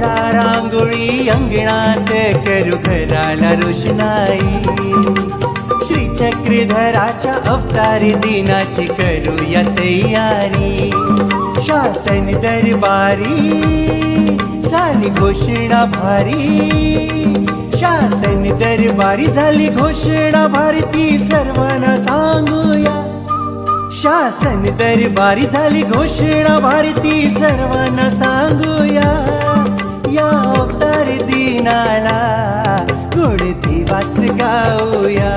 काढा रांगोळी अंगणात करू घराला रोषणाई श्री चक्रीधराच्या अवतारी दिनाची करूया तयारी शासन दरबारी झाली घोषणा भारी शासन दरबारी झाली घोषणा भारती सर्वांना सांगूया शासन दरबारी झाली घोषणा भारती सर्वांना सांगू नाना कुळती वाच गाऊया?